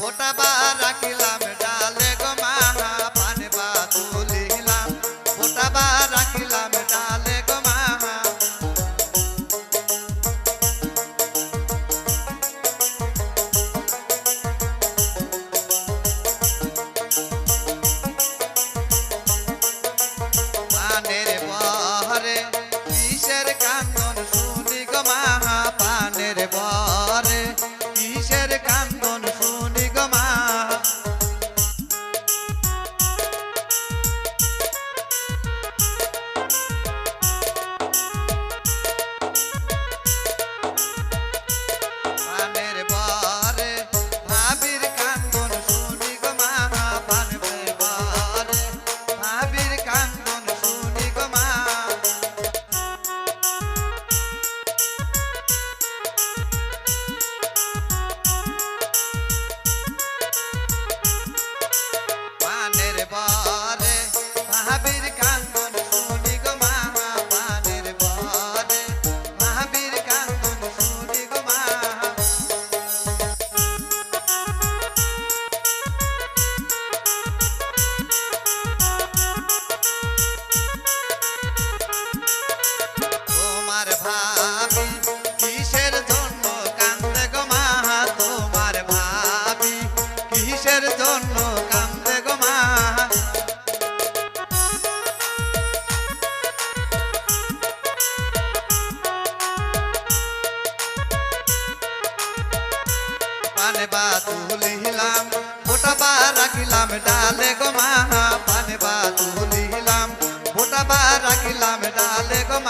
ফোটাবা রাখিলাম ডালে গো মাহা পানবা তুলিলাম। ফোটাবা রাখিলাম ডালে पाने बा तूली हिलाम फोटबा रखिलाम डाले गो माँ डाले गो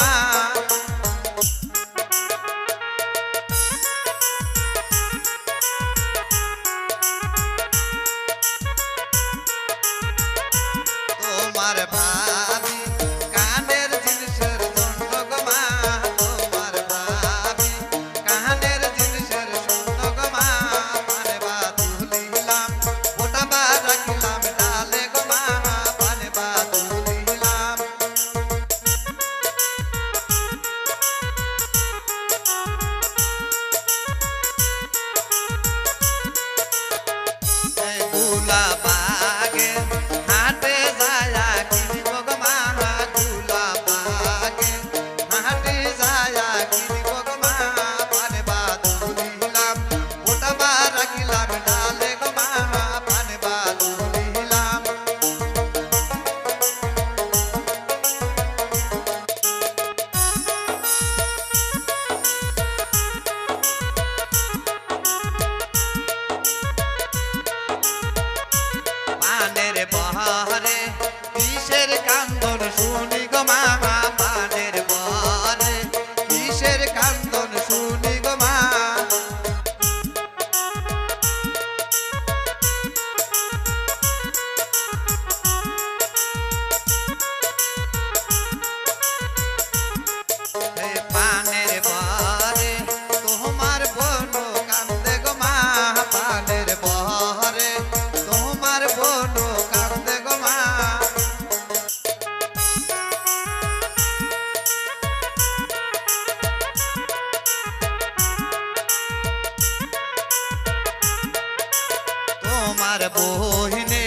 তোমার বহিনে,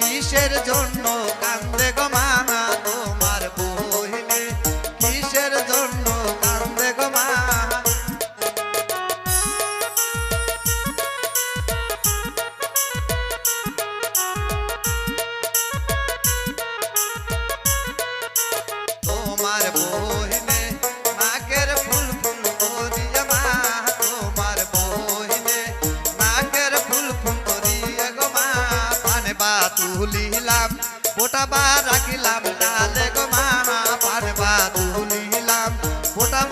কিসের জন্য কান্দে গো মানা তোমার বহিনে, কিসের জন্য কান্দে গো মা তোমার বহিনে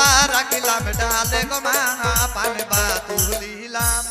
পা রাখিলাম ডালে গো মা পান তুলিলাম